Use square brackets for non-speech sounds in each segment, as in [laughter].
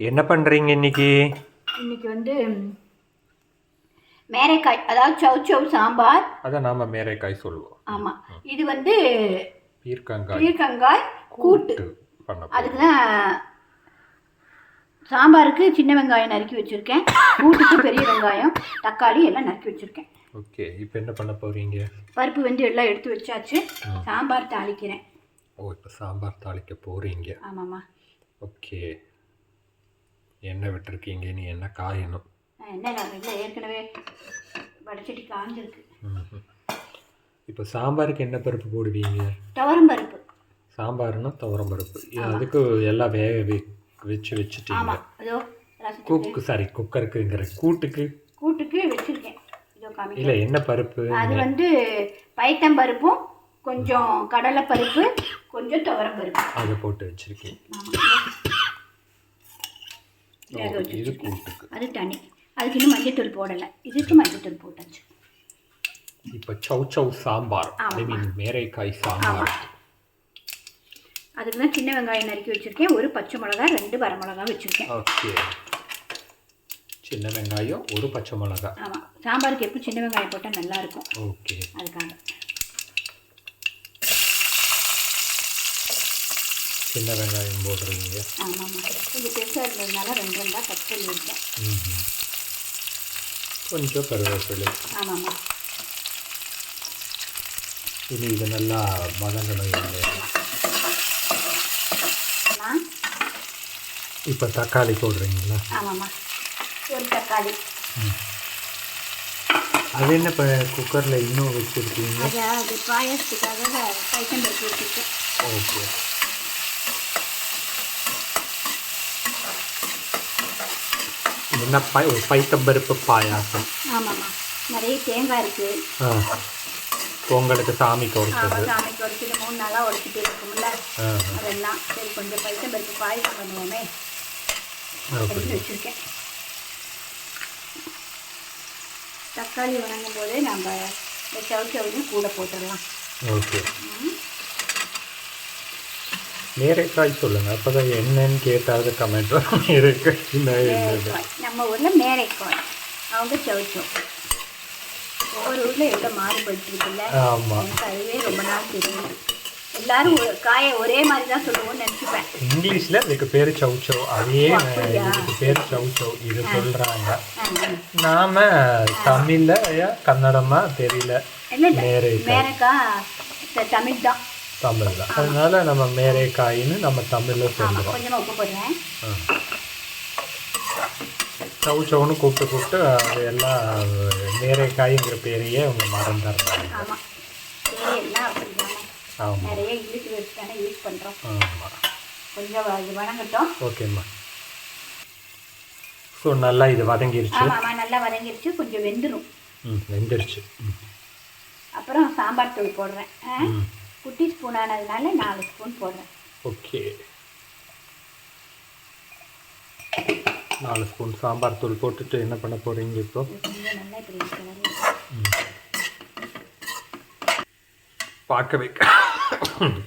என்ன பண்ணுறீங்க இன்னைக்கு? இன்னைக்கு வந்து மேரைக்காய் அதாவது சவு சவு சாம்பார். அதான் நாம மேரைக்காய் சொல்லுவோம். ஆமாம் இது வந்து பீர்க்கங்காய். பீர்க்கங்காய் கூட்டு. அதுக்கு தான் சாம்பாருக்கு சின்ன வெங்காயம் நறுக்கி வச்சுருக்கேன். கூட்டுக்கு பெரிய வெங்காயம் தக்காளி எல்லாம் நறுக்கி வச்சுருக்கேன். ஓகே இப்போ என்ன பண்ண போறீங்க? பருப்பு வந்து எல்லாம் எடுத்து வச்சாச்சு. சாம்பார் தாளிக்கிறேன். ஓ இப்போ சாம்பார் தாளிக்க போறீங்க. ஆமாம்மா. ஓகே. எண்ணெய் விட்டுருக்கீங்க? நீ என்ன காயணும்? என்ன இல்லை ஏற்கனவே வடச்சட்டி காஞ்சிருக்கு. ம்ஹும். இப்போ சாம்பாருக்கு என்ன பருப்பு போடுவீங்க? துவரம் பருப்பு. சாம்பார்னா துவரம் பருப்பு. அதுக்கு எல்லாம் வேக வை- வச்சு வச்சுட்டீங்க. குக்கு சாரி குக்கருக்குங்கிற கூட்டுக்கு? கூட்டுக்கு வச்சுருக்கேன். இல்லை என்ன பருப்பு? அது வந்து பைத்தம் பருப்பும் கொஞ்சம் கடலை பருப்பு கொஞ்சம் துவரம் பருப்பு. அதை போட்டு வச்சிருக்கீங்க ஆமாம் வேக வச்சு அது தனி. அதுக்கு இன்னும் மஞ்சத்தூள் போடலை. இதுக்கு மஞ்சத்தூள் போட்டாச்சு. இப்போ சௌ சௌ சாம்பார். ஐ. மீன் மேரைக்காய் சாம்பார். அதுக்கு தான் சின்ன வெங்காயம் நறுக்கி வச்சுருக்கேன். ஒரு பச்சை மிளகா ரெண்டு வரமிளகா வச்சுருக்கேன். ஓகே. சின்ன வெங்காயம் ஒரு பச்சை மிளகா. ஆமாம் சாம்பாருக்கு எப்போ சின்ன வெங்காயம் போட்டால் நல்லாயிருக்கும் ஓகே. அதுக்காக. சின்ன வெங்காயம் போடுறீங்க. ஆமாம்மா. கொஞ்சம் பெருசாக இருந்ததுனால ரெண்டு ரெண்டாக கட் பண்ணி இருக்கேன் ம்ஹும். கொஞ்சம் கருவேப்பிலை. ஆமாம்மா. இனி இது நல்லா நான் இப்போ தக்காளி போடுறீங்களா? ஆமாம்மா. ஒரு தக்காளி. அது என்ன இப்போ குக்கரில் இன்னும் வச்சுருக்கீங்க? அதை பாயசத்துக்காக ஓகே. என்ன பை ஓ, பைத்தம்பருப்பு பாயாசம். ஆமாம்மா. நிறைய தேங்காய் இருக்குது பொங்கலுக்கு சாமிக்கு ஒருத்தது சாமிக்கு உடச்சிட்டு மூணு நாளாக உடச்சிட்டு இருக்கும்ல. அதெல்லாம் சரி கொஞ்சம் பைத்தம் பருப்பு பாயசம் பண்ணுவோமே. வச்சுருக்கேன். தக்காளி வணங்கும் போதே நம்ம இந்த சவு சவுலையும் கூட போட்டுடலாம். ஓகே. மேரைக்காய் சொல்லுங்கள் அப்போ தான் என்னன்னு கேட்டாவது கமெண்ட் வரும். மேரைக்காய் நம்ம ஊரில் மேரைக்காய் அவங்க சவுச்சோ ஒவ்வொரு ஊரில் எவ்வளோ மாறுபட்டு இருக்குல்ல ஆமாம் அதுவே ரொம்ப நாள் தெரியும். எல்லாரும் காயை ஒரே மாதிரி தான் சொல்லுவோம்னு நினச்சிப்பேன். இங்கிலீஷில் இதுக்கு பேர் சவு சவு அதே? இதுக்கு பேர் சவு சவு இது சொல்கிறாங்க நாம தமிழ்ல கன்னடமா தெரியல. த- தமிழ் தான். தமிழ் தான். அதனால நம்ம மேரைக்காயின்னு நம்ம தமிழ்ல சொல்றோம். கொஞ்சமாக உப்பு போடுறேன் சவு சவுன்னு கூப்பிட்டு கூப்பிட்டு அது எல்லாம் மேரைக்காய்ங்கிற பேரையே அவங்க மறந்துடுறாங்க. ஆமாம் நிறைய இங்கிலீஷ் வேர்ட்ஸ் தானே யூஸ் பண்ணுறோம் ஆமாம் கொஞ்சம் இது வணங்கட்டும் ஓகேம்மா. ஸோ நல்லா இது வதங்கிருச்சு. ஆமாம் நல்லா வதங்கிருச்சு. கொஞ்சம் வெந்துடும் ம் வெந்துருச்சு. அப்புறம் சாம்பார் தூள் போடுறேன். குட்டி ஸ்பூன் ஆனதுனால நாலு ஸ்பூன் போடுறேன். ஓகே நாலு ஸ்பூன் சாம்பார் தூள் போட்டுட்டு என்ன பண்ண போறீங்க இப்போ? பார்க்கவே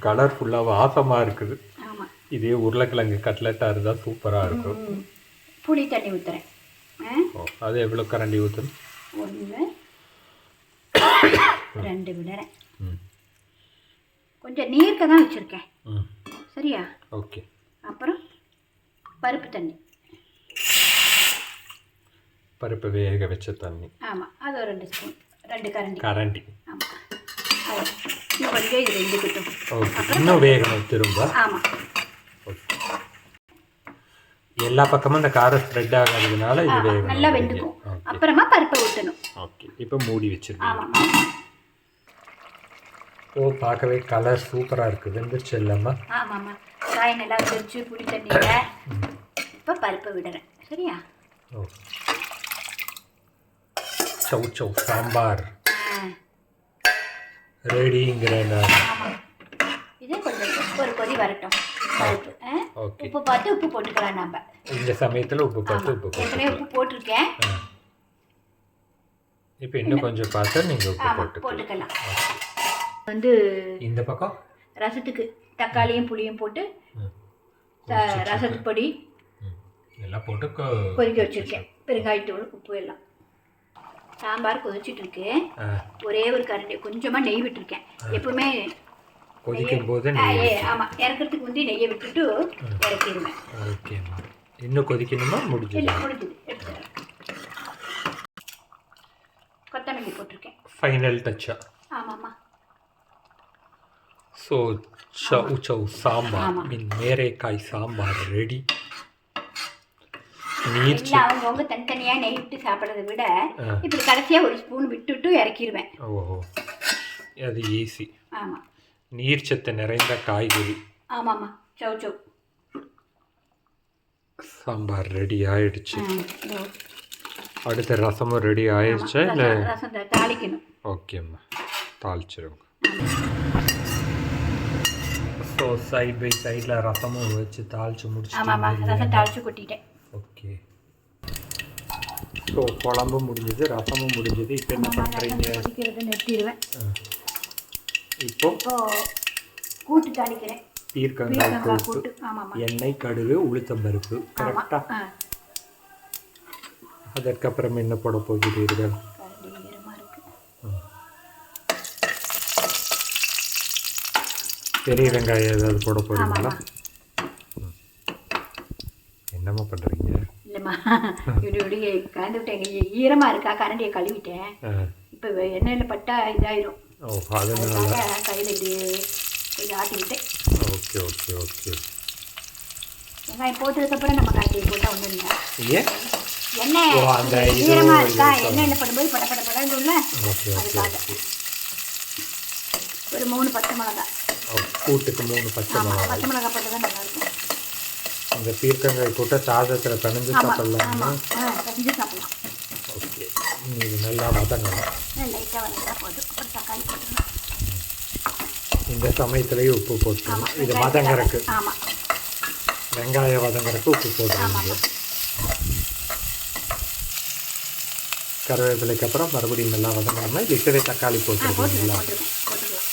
கலர்ஃபுல்லாக வாசமாக இருக்குது. இதே உருளைக்கிழங்கு கட்லெட்டாக இருந்தால் சூப்பராக இருக்கும். புளி தண்ணி ஊற்றுறேன் அது எவ்வளோ கரண்டி ஊற்றணும் ஒன்று ரெண்டு விடுறேன். கொஞ்சம் நீர்க்க தான் வச்சுருக்கேன். சரியா? ஓகே. அப்புறம் பருப்பு தண்ணி. பருப்பு வேக வச்ச தண்ணி. ஆமாம் அது ஒரு ரெண்டு ஸ்பூன் ரெண்டு கரண்டி. கரண்டி. ஆமாம் இன்னும் கொஞ்சம் இது வெந்துக்கிட்டும் ஓகே. இன்னும் வேகணும் திரும்ப. ஆமாம் ஓகே. எல்லா பக்கமும் இந்த காரம் ஸ்ப்ரெட் ஆகாததுனால இது வேகணும் நல்லா வெந்துக்கும். அப்புறமா பருப்பை ஊற்றணும் ஓகே. இப்போ மூடி வச்சிருக்கீங்க ஆமாம் ஓ பார்க்கவே கலர் சூப்பராக இருக்குது. வெந்துருச்சு இல்லாமல் ஆமாம்மா. காய் நல்லா வச்சு புளி தண்ணியில் இப்போ பருப்பை விடுறேன். சரியா? ஓ. சவு சவு சாம்பார். ஆ. ரெடிங்கிற நான். ஆமாம் இது கொஞ்சம் ஒரு கொதி வரட்டும். பருப்பு உப்பு பார்த்து உப்பு போட்டுக்கலாம் நம்ம இந்த சமயத்தில் உப்பு பார்த்து உப்பு போட்டு ஏற்கனவே உப்பு போட்டிருக்கேன். இப்போ இன்னும் கொஞ்சம் பார்த்து நீங்கள் உப்பு போட்டுக்கலாம். போட்டுக்கலாம். வந்து இந்த பக்கம்? ரசத்துக்கு தக்காளியும் புளியும் போட்டு ரசத்து பொடி. எல்லாம் போட்டு கொதிக்க வச்சுருக்கேன். பெருங்காயத்தூள் உப்பு எல்லாம். சாம்பார் கொதிச்சிட்டு இருக்கு. ஒரே ஒரு கரண்டி. கொஞ்சமாக நெய் விட்டுருக்கேன். எப்பவுமே கொதிக்கும் போது ஆ, நெய் ஏ, ஆமா. இறக்கிறதுக்கு முந்தி நெய்யை விட்டுட்டு இறக்கிடுவேன். ஓகேம்மா இன்னும் கொதிக்கணுமா? முடிஞ்சது? இல்லை முடிஞ்சது. கொத்தமல்லி போட்டிருக்கேன். ஃபைனல் டச்சா ஆமாம்மா. ஸோ சவு சவு சாம்பார். மீன் மேரேக்காய் சாம்பார் ரெடி நீர்ச்சி இல்லை அவங்கவுங்க தனித்தனியாக நெய் விட்டு சாப்பிட்றத விட. இப்படி கடைசியாக ஒரு ஸ்பூன் விட்டுட்டு இறக்கிடுவேன் ஓஹோ. அது ஈஸி ஆமாம் நீர்ச்சத்து நிறைந்த காய்கறி. ஆமாம்மா. சௌ சௌ. சாம்பார் ரெடி ஆயிடுச்சு. அடுத்த ரசமும் ரெடி ஆயிடுச்சா இல்லை? ரசம் தாளிக்கணும். ஓகேம்மா. தாளிச்சிருங்க ஸோ சைட் பை சைடில் ரசமும் வச்சு தாளிச்சு ஆமாம்மா ரசம் முடிச்சு தாளிச்சு கொட்டிட்டேன். ஓகே ஸோ குழம்பும் முடிஞ்சது ரசமும் முடிஞ்சது. இப்போ என்ன ரசம் பண்ணுறீங்க நிறுத்திடுவேன். இப்போ? கூட்டு தாளிக்கிறேன். பீர்க்கங்காய் கூட்டு. எண்ணெய் கடுகு உளுத்தம்பருப்பு ஆமாம் கரெக்டாக அதற்கப்புறம் என்ன போட போகிறீர்கள் கரண்டி ஈரமாக இருக்கு பெரிய வெங்காயம் ஏதாவது போட போகிறீங்களா என்னம்மா பண்ணுறீங்க இல்லைம்மா. இப்படி இப்படி கலந்து விட்டேன். ஈரமாக இருக்கா? கரண்டியை கழுவிட்டேன். இப்போ எண்ணெயில் பட்டா இதாயிரும். ஓ அதனால கையில் இப்படி கொஞ்சம் ஆட்டிக்கிட்டேன் ஓகே ஓகே ஓகே. வெங்காயம் போட்டதுக்கப்புறம் நம்ம கரண்டியை போட்டால் ஒன்றும் இல்லை ஏன் எண்ணெய். ஈரமாக இருக்கா? எண்ணெயில் படும்போது பட பட அதுக்காக. ஒரு மூணு பச்சை மிளகா ஓ, கூட்டுக்கு மூணு பச்சை மிளகாய். பச்சை மிளகா போட்டு தான் நல்லாயிருக்கும் அந்த பீர்க்கங்காய் கூட்ட சாதத்தில் ஆமாம் சாப்பிட்லாமா? செஞ்சு சாப்பிடலாம். ஓகே. இது நல்லா வதங்கணும். லைட்டாக வந்தா போதும். ஒரு தக்காளி போட்டுக்கலாம். இந்த சமயத்துலேயே உப்பு போட்டுக்கணும். இது வதங்கறக்கு ஆமாம் வெங்காயம் வதங்கறக்கு உப்பு போட்டுருங்க ஆமாம் கருவேப்பிலைக்கு அப்புறம் மறுபடியும் நல்லா வதங்கணும்னா லிட்டரே தக்காளி போட்டுருக்கீங்களா போட்டுருக்கேன் போட்டுக்கலாம்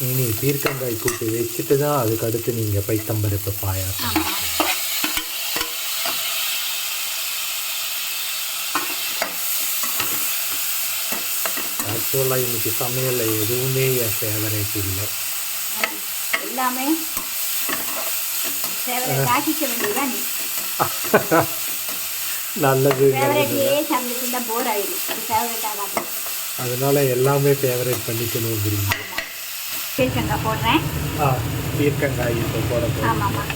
இனி பீர்க்கங்காய் கூட்டு வச்சுட்டு தான் அதுக்கு அடுத்து நீங்கள் பைத்தம்பருப்பு பாயாசம். ஆக்சுவலாக இன்னைக்கு சமையலில் எதுவுமே என் ஃபேவரேட் இல்லை. எல்லாமே [laughs] நல்லது அதனால எல்லாமே ஃபேவரேட் பண்ணிக்கணுங்கிறீங்க பீர்க்கங்காய் போடுறேன். ஆ பீர்க்கங்காய் இப்போ போட போகிறோம் ஆமாம் ஆமாம்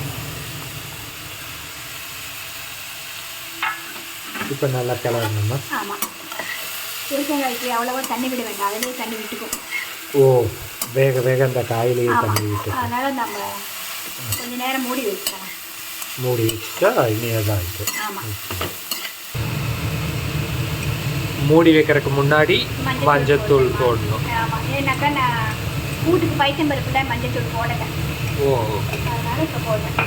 இப்போ நல்லா கிளறணுமா? ஆமாம் பீர்க்கங்காய்க்கு அவ்வளோவா தண்ணி விட வேண்டாம். அதிலேயே தண்ணி விட்டுக்கும். ஓ வேக வேக அந்த காயிலேயே தண்ணி விட்டு. அதனால் நம்ம கொஞ்ச நேரம் மூடி வச்சுக்கலாம். மூடி வச்சுட்டா இனியதான் ஆகிட்டு ஆமாம் மூடி வைக்கிறதுக்கு முன்னாடி மஞ்சத்தூள் போடணும். ஏன்னாக்கா நான் கூட்டுக்கு பைத்தம் பருப்புல மஞ்சள் தூள் போடலை. ஓ. அதனால இப்போ போடுறேன்.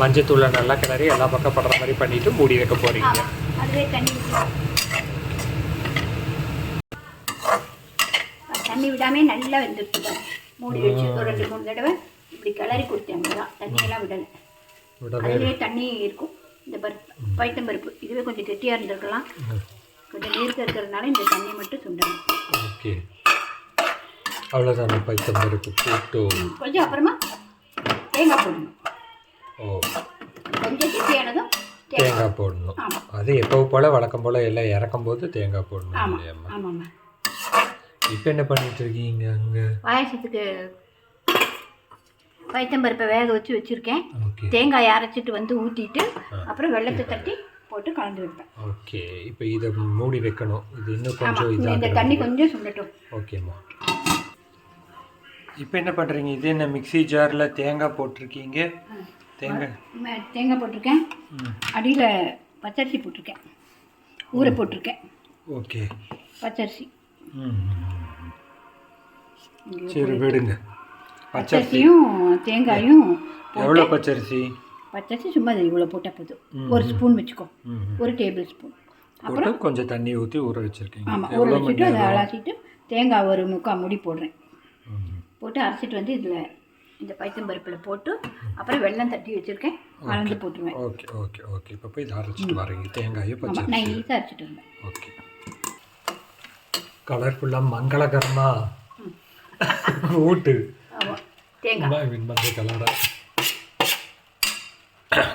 மஞ்சத்தூளை நல்லா கிளறி எல்லா பக்கம் படுற மாதிரி பண்ணிட்டு மூடி வைக்க போறீங்க. அதுவே தண்ணி தண்ணி விடாமே நல்லா பாரு. மூடி வச்சு ஒரு ரெண்டு மூணு தடவை இப்படி கிளறி கொடுத்தேன் தான் தண்ணியெல்லாம் விடலை. அதுலேயே தண்ணி இருக்கும். இந்த பருப்பு பைத்தம் பருப்பு. இதுவே கொஞ்சம் கெட்டியாக இருந்திருக்கலாம். கொஞ்சம் நீர்க்க இருக்கிறதுனால இந்த தண்ணி மட்டும் சுண்டணும். ஓகே. அவ்வளோதான பைத்தம்பருப்பு போட்டு. கொஞ்சம் அப்புறமா தேங்காய் போடணும். ஓ. கொஞ்சம் கெட்டியானதும் தேங்காய். போடணும். அது எப்போ போல் வழக்கம் போல் எல்லாம் இறக்கும் போது தேங்காய் போடணும் இல்லையாம்மா? இப்போ என்ன பண்ணிட்டு இருக்கீங்க அங்கே? பாயசத்துக்கு பைத்தம்பருப்பை வேக வச்சு வச்சுருக்கேன். தேங்காய் அரைச்சிட்டு வந்து ஊற்றிட்டு அப்புறம் வெள்ளத்தை தட்டி போட்டு கலந்து வைப்பேன். ஓகே. இப்போ இதை மூடி வைக்கணும். இது இன்னும் கொஞ்சம் இந்த தண்ணி கொஞ்சம் சுண்டட்டும் ஓகேம்மா. இப்போ என்ன பண்ணுறீங்க இது என்ன மிக்ஸி ஜாரில் தேங்காய் போட்டிருக்கீங்க? தேங்காய். தேங்காய் போட்டிருக்கேன். அடியில் பச்சரிசி போட்டிருக்கேன். ஊற போட்டிருக்கேன். ஓகே. பச்சரிசி. ம். சரி விடுங்க. பச்சரிசியும் தேங்காயும் எவ்வளோ பச்சரிசி? பச்சரிசி சும்மா இவ்வளோ போட்டால் போதும். ஒரு ஸ்பூன் வச்சுக்கோ. ஒரு டேபிள் ஸ்பூன். போட்டு கொஞ்சம் தண்ணி ஊற்றி ஊற வச்சுருக்கீங்க. ஆமாம் ஊற வச்சுட்டு அதை அலசிட்டு தேங்காய் ஒரு முக்கால் முடி போடுறேன். போட்டு அரைச்சிட்டு வந்து இதில் இந்த பைத்தம்பருப்பில் போட்டு அப்புறம் வெல்லம் தட்டி வச்சுருக்கேன். கலந்து போட்டுருவேன். Okay okay okay. இப்போ போய் இதை அரைச்சிட்டு வரீங்க தேங்காயை பச்சை நான் ஈஸியாக அரைச்சிட்டு வந்தேன் ஓகே. கலர்ஃபுல்லாக மங்களகரமா [laughs] ஊட்டு. தேங்காய். மஞ்சள் கலராக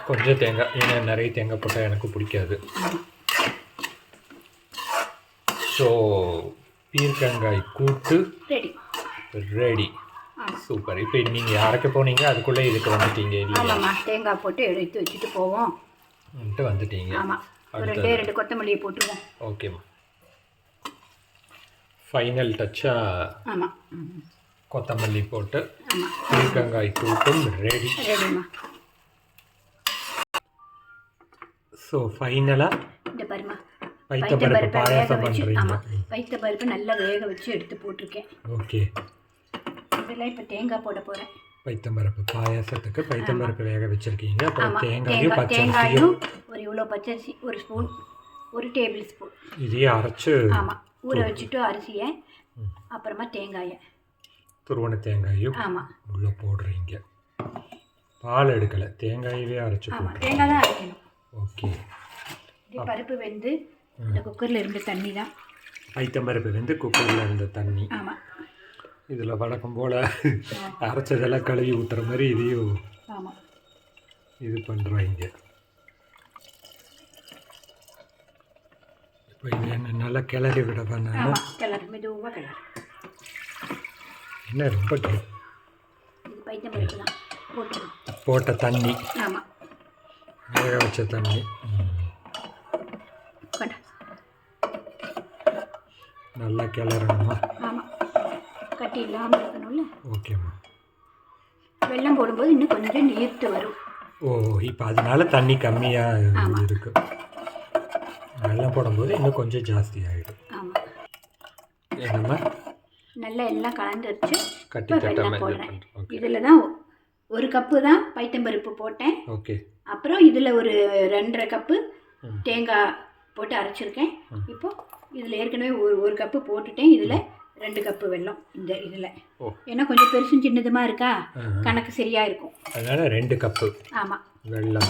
கொஞ்சம் தேங்காய். ஏன்னா நிறைய தேங்காய் போட்டால் எனக்கு பிடிக்காது. ஸோ பீர்க்கங்காய் கூட்டு. ரெடி ரெடி சூப்பர் இப்போ நீங்கள் அரைக்க போனீங்க? அதுக்குள்ளே இதுக்கு வந்துட்டீங்க இல்லையா? தேங்காய் போட்டு எடுத்து வச்சுட்டு போவோம். வந்துட்டு வந்துட்டீங்க. ஆமாம் ரெண்டே ரெண்டு கொத்தமல்லியை போட்டுருவோம். ஓகேம்மா ஃபைனல் டச்சாக ஆமாம் கொத்தமல்லி போட்டு பீர்க்கங்காய் கூட்டும் ரெடி ரெடிம்மா ஸோ ஃபைனலாக இந்த பாருமா வேக பாயாசம் பண்ணுறீங்க பைத்தம்பருப்பு நல்லா வேக வச்சு எடுத்து போட்டிருக்கேன். ஓகே. இதில் இப்போ தேங்காய் போட போகிறேன் பைத்தம்பருப்பு பாயாசத்துக்கு பைத்தம்பருப்பு வேக வச்சுருக்கீங்க. அப்புறம் தேங்காயும் தேங்காயும் ஒரு இவ்வளோ பச்சரிசி ஒரு ஸ்பூன் ஒரு டேபிள் ஸ்பூன் இதையே அரைச்சு ஆமாம் ஊற வச்சுட்டு அரிசியை அப்புறமா தேங்காயை. துருவன தேங்காயும் ஆமாம் உள்ளே போடுறீங்க. பால் எடுக்கலை. தேங்காயவே அரைச்சு ஆமாம் தேங்காய் தான் அரைக்கணும். ஓகே. பருப்பு வெந்து இந்த குக்கரில் இருந்து தண்ணி தான். பைத்தம்பருப்பு வந்து குக்கரில் இருந்த தண்ணி. ஆமாம் இதில் வழக்கம் போல் அரைச்சதெல்லாம் கழுவி ஊற்றுற மாதிரி இதையும் ஆமாம் இது பண்ணுறாங்க இப்போ இது என்ன நல்லா கிளறி நான்? ஆமாம் கிளறு மெதுவாக கிளறு. என்ன போட்டுருவோம் போட்ட தண்ணி. ஆமாம் வேக வச்ச தண்ணி. நல்லா கிளறணுமா? ஆமாம் கட்டி இல்லாமல் இருக்கணும்ல. ஓகேம்மா வெல்லம் போடும்போது இன்னும் கொஞ்சம் நீர்த்து வரும். ஓ இப்போ அதனால தண்ணி கம்மியாக இருக்கு. வெள்ளம் போடும்போது இன்னும் கொஞ்சம் ஜாஸ்தி ஆகிடும் என்னம்மா? நல்லா எல்லாம் கலந்துருச்சு கட்டி இப்போ வெல்லம் தட்டாமல் இது போடுறேன். இதில் தான் ஒரு கப்பு தான் பைத்தம்பருப்பு போட்டேன். ஓகே அப்புறம் இதில் ஒரு ரெண்டரை கப்பு. தேங்காய் போட்டு அரைச்சிருக்கேன். இப்போ இதில் ஏற்கனவே ஒரு ஒரு கப்பு போட்டுட்டேன். இதில் ரெண்டு கப்பு வெல்லம் இந்த இதில். ஏன்னா கொஞ்சம் பெருசும் சின்னதுமா இருக்கா. கணக்கு சரியாக இருக்கும். அதனால ரெண்டு கப்பு ஆமாம் வெல்லம்.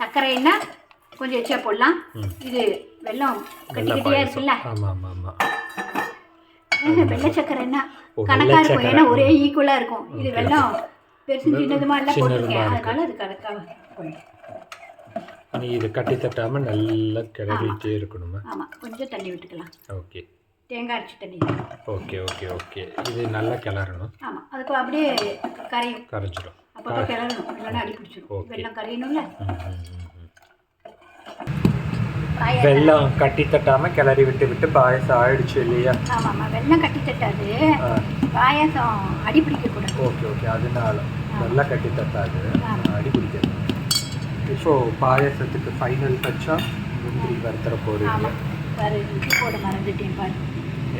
சர்க்கரைன்னா கொஞ்சம் எச்சா போடலாம். இது வெல்லம் கட்டி கட்டியாக இருக்குல்ல? ஆமாம் ஆமாம் ஆமாம் [laughs] வெள்ளை கணக்காக வெள்ளை இருக்கும். ஏன்னா ஒரே ஈக்குவலாக இருக்கும். இது வெல்லம் பெருசும் சின்னதுமா எல்லாம் போட்டிருக்கேன். அதனால அது கணக்காக நீ இதை கட்டி தட்டாமல் நல்லா கிளறிட்டே இருக்கணுமா? ஆமாம் கொஞ்சம் தண்ணி விட்டுக்கலாம். ஓகே. தேங்காய் அரைச்சி தண்ணி ஓகே ஓகே ஓகே. இது நல்லா கிளறணும். ஆமாம் அதுக்கு அப்படியே கரையும். கரைஞ்சிரும். அப்பப்போ கிளறணும். இல்லைன்னா அடி பிடிச்சிரும். ஓகே. வெள்ளம் கரையணும்ல. ம், ம், ம், ம். பாயாசம். வெல்லம் கட்டி தட்டாமல் கிளறி விட்டு விட்டு பாயசம் ஆயிடுச்சு இல்லையா? வெள்ளம் கட்டி தட்டாது பாயாசம் அடி பிடிக்கக்கூடாது ஓகே ஓகே. அதனால நல்லா கட்டி தட்டாது. அடி பிடிக்காது. இப்போ பாயசத்துக்கு ஃபைனல் டச்சா முந்திரி வறுத்துற போகிறீங்க ஆமாம் வேறு இது போட மறந்துட்டேன் பாரு.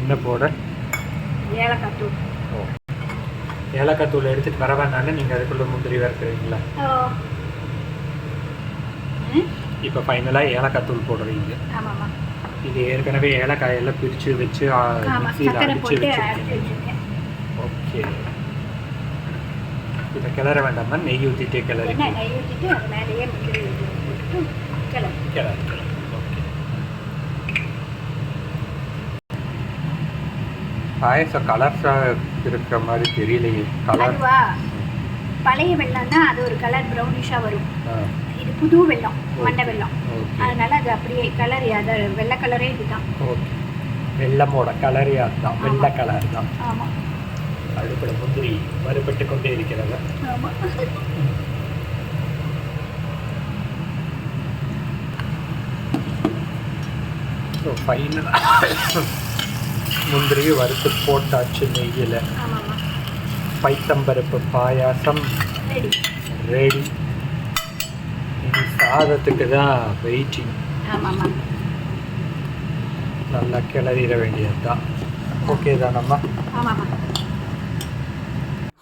என்ன போட? ஏலக்காய் தூள். ஓ. ஏலக்காய் தூள் எடுத்துட்டு வர வேணாலும் நீங்கள் அதுக்குள்ளே முந்திரி வறுக்குறீங்களா? இப்போ ஃபைனலாக ஏலக்காய் தூள் போடுறீங்க. இது ஏற்கனவே ஏலக்காயெல்லாம் பிரித்து வச்சு மிக்சியில் அடித்து போட்டு வச்சு அரைச்சி வச்சுருக்கேன். ஓகே. இதை கிளற வேண்டாமா நெய் ஊற்றிட்டே கிளறி. கிளறி பாயசம் கலர்ஸாக இருக்கிற மாதிரி தெரியலையே. கலர் பழைய வெள்ளம்னா அது ஒரு கலர் ப்ரௌனிஷாக வரும். புது வெள்ளம் மண்டை வெள்ளம். அதனால அது அப்படியே கலர் அது வெள்ளை கலரே இதுதான். வெள்ளமோட கலரே அதுதான். வெள்ளை கலர் தான். ஆமாம் அடுப்பில் முந்திரி வறுபட்டு கொண்டே இருக்கிறது. ஆமாம் ஸோ ஃபைனலாக முந்திரி வறுத்து போட்டாச்சு நெய்யில். பைத்தம்பருப்பு பாயாசம். ரெடி சாதத்துக்கு தான் வெயிட்டிங் நல்லா கிளறிட வேண்டியது தான் ஓகே தானம்மா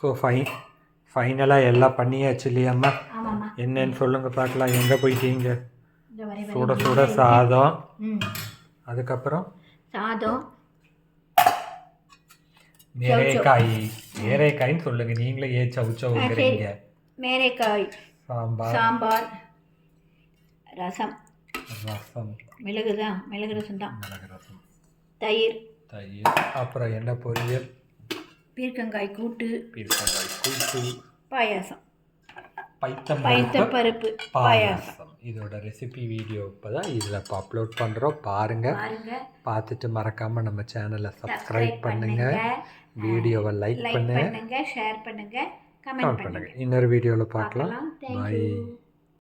ஸோ ஃபைன் ஃபைனலாக எல்லாம் பண்ணியாச்சு இல்லையாம்மா? என்னன்னு சொல்லுங்கள் பார்க்கலாம். எங்கே போயிட்டீங்க? சுட சுட சாதம். அதுக்கப்புறம்? சாதம். மேரேக்காய். மேரேக்காயின்னு சொல்லுங்க. நீங்களே ஏ சவு சவுங்கிறீங்க மேரைக்காய். சாம்பார். சாம்பார். ரசம். ரசம். மிளகு தான் மிளகு ரசம் தான். மிளகு ரசம். தயிர். தயிர் அப்புறம் என்ன பொரியல்? பீர்க்கங்காய் கூட்டு. பீர்க்கங்காய் கூட்டு. பாயாசம். பைத்தம் பைத்தம் பருப்பு. பாயாசம். இதோட ரெசிபி வீடியோ இப்போ தான் இதில் இப்போ அப்லோட் பண்ணுறோம் பாருங்கள் பாருங்க. பார்த்துட்டு மறக்காமல் நம்ம சேனலை சப்ஸ்கிரைப் சப்ஸ்கிரைப் பண்ணுங்க. பண்ணுங்க. வீடியோவை லைக் லைக் பண்ணு பண்ணுங்க. ஷேர் பண்ணுங்க கமெண்ட் கமெண்ட் பண்ணுங்க. பண்ணுங்க. இன்னொரு வீடியோவில் பார்க்கலாம். பாய்